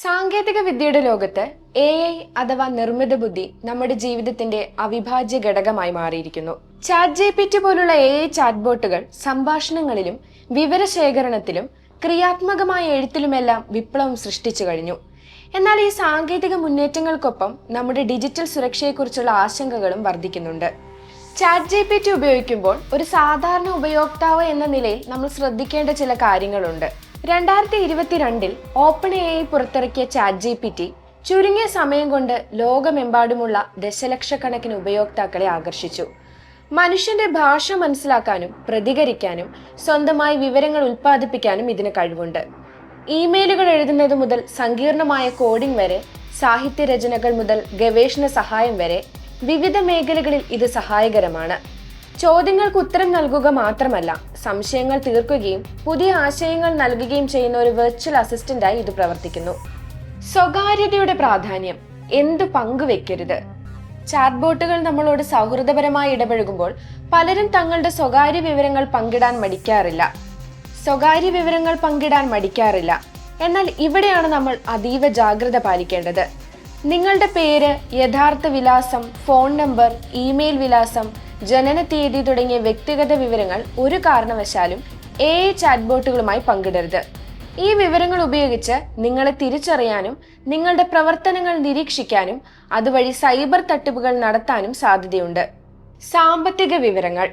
സാങ്കേതിക വിദ്യയുടെ ലോകത്ത് എ ഐ അഥവാ നിർമ്മിത ബുദ്ധി നമ്മുടെ ജീവിതത്തിന്റെ അവിഭാജ്യ ഘടകമായി മാറിയിരിക്കുന്നു. ചാറ്റ് ജി പി ടി പോലുള്ള എ ഐ ചാറ്റ് ബോട്ടുകൾ സംഭാഷണങ്ങളിലും വിവരശേഖരണത്തിലും ക്രിയാത്മകമായ എഴുത്തിലുമെല്ലാം വിപ്ലവം സൃഷ്ടിച്ചു കഴിഞ്ഞു. എന്നാൽ ഈ സാങ്കേതിക മുന്നേറ്റങ്ങൾക്കൊപ്പം നമ്മുടെ ഡിജിറ്റൽ സുരക്ഷയെക്കുറിച്ചുള്ള ആശങ്കകളും വർദ്ധിക്കുന്നുണ്ട്. ചാറ്റ് ജി പി ടി ഉപയോഗിക്കുമ്പോൾ ഒരു സാധാരണ ഉപയോക്താവ് എന്ന നിലയിൽ നമ്മൾ ശ്രദ്ധിക്കേണ്ട ചില കാര്യങ്ങളുണ്ട്. രണ്ടായിരത്തി ഇരുപത്തിരണ്ടിൽ ഓപ്പൺ എ ഐ പുറത്തിറക്കിയ ചാറ്റ് ജി പി ടി ചുരുങ്ങിയ സമയം കൊണ്ട് ലോകമെമ്പാടുമുള്ള ദശലക്ഷക്കണക്കിന് ഉപയോക്താക്കളെ ആകർഷിച്ചു. മനുഷ്യന്റെ ഭാഷ മനസ്സിലാക്കാനും പ്രതികരിക്കാനും സ്വന്തമായി വിവരങ്ങൾ ഉൽപ്പാദിപ്പിക്കാനും ഇതിന് കഴിവുണ്ട്. ഇമെയിലുകൾ എഴുതുന്നത് മുതൽ സങ്കീർണമായ കോഡിംഗ് വരെ സാഹിത്യരചനകൾ മുതൽ ഗവേഷണ സഹായം വരെ വിവിധ മേഖലകളിൽ ഇത് സഹായകരമാണ്. ചോദ്യങ്ങൾക്ക് ഉത്തരം നൽകുക മാത്രമല്ല സംശയങ്ങൾ തീർക്കുകയും പുതിയ ആശയങ്ങൾ നൽകുകയും ചെയ്യുന്ന ഒരു വെർച്വൽ അസിസ്റ്റന്റായി ഇത് പ്രവർത്തിക്കുന്നു. സ്വകാര്യതയുടെ പ്രാധാന്യം എന്ത് പങ്കുവെക്കരുത് ചാറ്റ് ബോട്ടുകൾ നമ്മളോട് സൗഹൃദപരമായി ഇടപഴകുമ്പോൾ പലരും തങ്ങളുടെ സ്വകാര്യ വിവരങ്ങൾ പങ്കിടാൻ മടിക്കാറില്ല. സ്വകാര്യ വിവരങ്ങൾ പങ്കിടാൻ മടിക്കാറില്ല. എന്നാൽ ഇവിടെയാണ് നമ്മൾ അതീവ ജാഗ്രത പാലിക്കേണ്ടത്. നിങ്ങളുടെ പേര് യഥാർത്ഥ വിലാസം ഫോൺ നമ്പർ ഇമെയിൽ വിലാസം ജനന തീയതി തുടങ്ങിയ വ്യക്തിഗത വിവരങ്ങൾ ഒരു കാരണവശാലും എ ചാറ്റ് ബോട്ടുകളുമായി പങ്കിടരുത്. ഈ വിവരങ്ങൾ ഉപയോഗിച്ച് നിങ്ങളെ തിരിച്ചറിയാനും നിങ്ങളുടെ പ്രവർത്തനങ്ങൾ നിരീക്ഷിക്കാനും അതുവഴി സൈബർ തട്ടിപ്പുകൾ നടത്താനും സാധ്യതയുണ്ട്. സാമ്പത്തിക വിവരങ്ങൾ.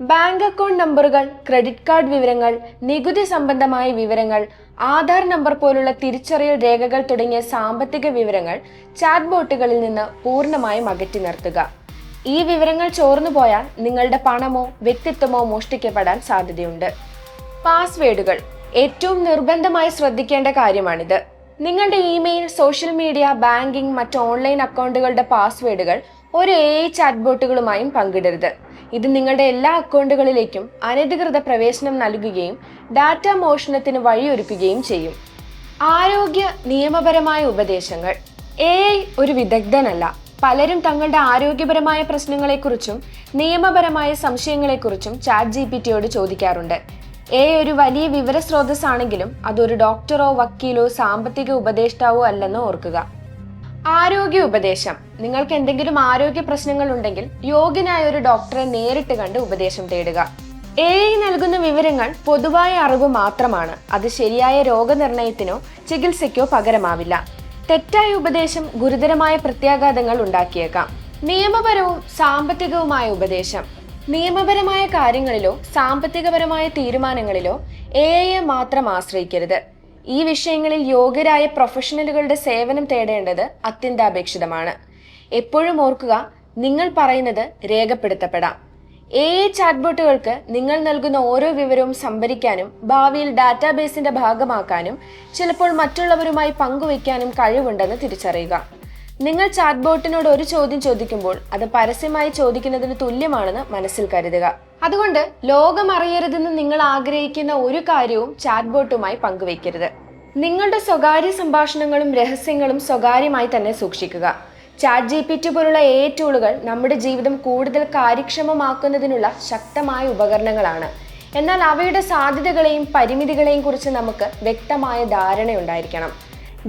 ബാങ്ക് അക്കൗണ്ട് നമ്പറുകൾ ക്രെഡിറ്റ് കാർഡ് വിവരങ്ങൾ നികുതി സംബന്ധമായ വിവരങ്ങൾ ആധാർ നമ്പർ പോലുള്ള തിരിച്ചറിയൽ രേഖകൾ തുടങ്ങിയ സാമ്പത്തിക വിവരങ്ങൾ ചാറ്റ്ബോട്ടുകളിൽ നിന്ന് പൂർണമായും അകറ്റി നിർത്തുക. ഈ വിവരങ്ങൾ ചോർന്നു പോയാൽ നിങ്ങളുടെ പണമോ വ്യക്തിത്വമോ മോഷ്ടിക്കപ്പെടാൻ സാധ്യതയുണ്ട്. പാസ്വേഡുകൾ. ഏറ്റവും നിർബന്ധമായി ശ്രദ്ധിക്കേണ്ട കാര്യമാണിത്. നിങ്ങളുടെ ഇമെയിൽ സോഷ്യൽ മീഡിയ ബാങ്കിംഗ് മറ്റ് ഓൺലൈൻ അക്കൗണ്ടുകളുടെ പാസ്വേഡുകൾ ഒരു എ ഐ ചാറ്റ്ബോട്ടുകളുമായും പങ്കിടരുത്. ഇത് നിങ്ങളുടെ എല്ലാ അക്കൗണ്ടുകളിലേക്കും അനധികൃത പ്രവേശനം നൽകുകയും ഡാറ്റ മോഷണത്തിന് വഴിയൊരുക്കുകയും ചെയ്യും. ആരോഗ്യ നിയമപരമായ ഉപദേശങ്ങൾ. എ ഒരു വിദഗ്ധനല്ല. പലരും തങ്ങളുടെ ആരോഗ്യപരമായ പ്രശ്നങ്ങളെക്കുറിച്ചും നിയമപരമായ സംശയങ്ങളെക്കുറിച്ചും ചാറ്റ് ജി പി ടിയോട് ചോദിക്കാറുണ്ട്. എ ഒരു വലിയ വിവര സ്രോതസ്സാണെങ്കിലും അതൊരു ഡോക്ടറോ വക്കീലോ സാമ്പത്തിക ഉപദേഷ്ടാവോ അല്ലെന്ന് ഓർക്കുക. ആരോഗ്യ ഉപദേശം. നിങ്ങൾക്ക് എന്തെങ്കിലും ആരോഗ്യ പ്രശ്നങ്ങൾ ഉണ്ടെങ്കിൽ യോഗ്യനായ ഒരു ഡോക്ടറെ നേരിട്ട് കണ്ട് ഉപദേശം തേടുക. എ ഐ നൽകുന്ന വിവരങ്ങൾ പൊതുവായ അറിവ് മാത്രമാണ്. അത് ശരിയായ രോഗനിർണയത്തിനോ ചികിത്സയ്ക്കോ പകരമാവില്ല. തെറ്റായ ഉപദേശം ഗുരുതരമായ പ്രത്യാഘാതങ്ങൾ ഉണ്ടാക്കിയേക്കാം. നിയമപരവും സാമ്പത്തികവുമായ ഉപദേശം. നിയമപരമായ കാര്യങ്ങളിലോ സാമ്പത്തികപരമായ തീരുമാനങ്ങളിലോ എ ഐയെ മാത്രം ആശ്രയിക്കരുത്. ഈ വിഷയങ്ങളിൽ യോഗ്യരായ പ്രൊഫഷണലുകളുടെ സേവനം തേടേണ്ടത് അത്യന്താപേക്ഷിതമാണ്. എപ്പോഴും ഓർക്കുക നിങ്ങൾ പറയുന്നത് രേഖപ്പെടുത്തപ്പെടാം. എ ചാറ്റ്ബോട്ടുകൾക്ക് നിങ്ങൾ നൽകുന്ന ഓരോ വിവരവും സംഭരിക്കാനും ഭാവിയിൽ ഡാറ്റാബേസിന്റെ ഭാഗമാക്കാനും ചിലപ്പോൾ മറ്റുള്ളവരുമായി പങ്കുവയ്ക്കാനും കഴിവുണ്ടെന്ന് തിരിച്ചറിയുക. നിങ്ങൾ ചാറ്റ്ബോട്ടിനോട് ഒരു ചോദ്യം ചോദിക്കുമ്പോൾ അത് പരസ്യമായി ചോദിക്കുന്നതിന് തുല്യമാണെന്ന് മനസ്സിൽ കരുതുക. അതുകൊണ്ട് ലോകം അറിയരുതെന്ന് നിങ്ങൾ ആഗ്രഹിക്കുന്ന ഒരു കാര്യവും ചാറ്റ്ബോട്ടുമായി പങ്കുവയ്ക്കരുത്. നിങ്ങളുടെ സ്വകാര്യ സംഭാഷണങ്ങളും രഹസ്യങ്ങളും സ്വകാര്യമായി തന്നെ സൂക്ഷിക്കുക. ചാറ്റ് ജി പി ടി പോലുള്ള എ ടൂളുകൾ നമ്മുടെ ജീവിതം കൂടുതൽ കാര്യക്ഷമമാക്കുന്നതിനുള്ള ശക്തമായ ഉപകരണങ്ങളാണ്. എന്നാൽ അവയുടെ സാധ്യതകളെയും പരിമിതികളെയും കുറിച്ച് നമുക്ക് വ്യക്തമായ ധാരണയുണ്ടായിരിക്കണം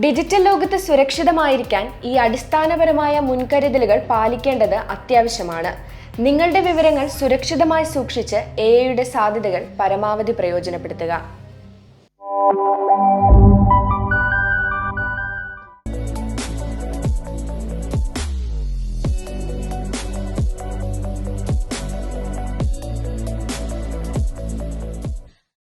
ഡിജിറ്റൽ ലോകത്ത് സുരക്ഷിതമായിരിക്കാൻ ഈ അടിസ്ഥാനപരമായ മുൻകരുതലുകൾ പാലിക്കേണ്ടത് അത്യാവശ്യമാണ്. നിങ്ങളുടെ വിവരങ്ങൾ സുരക്ഷിതമായി സൂക്ഷിച്ച് എ ഐയുടെ സാധ്യതകൾ പരമാവധി പ്രയോജനപ്പെടുത്തുക.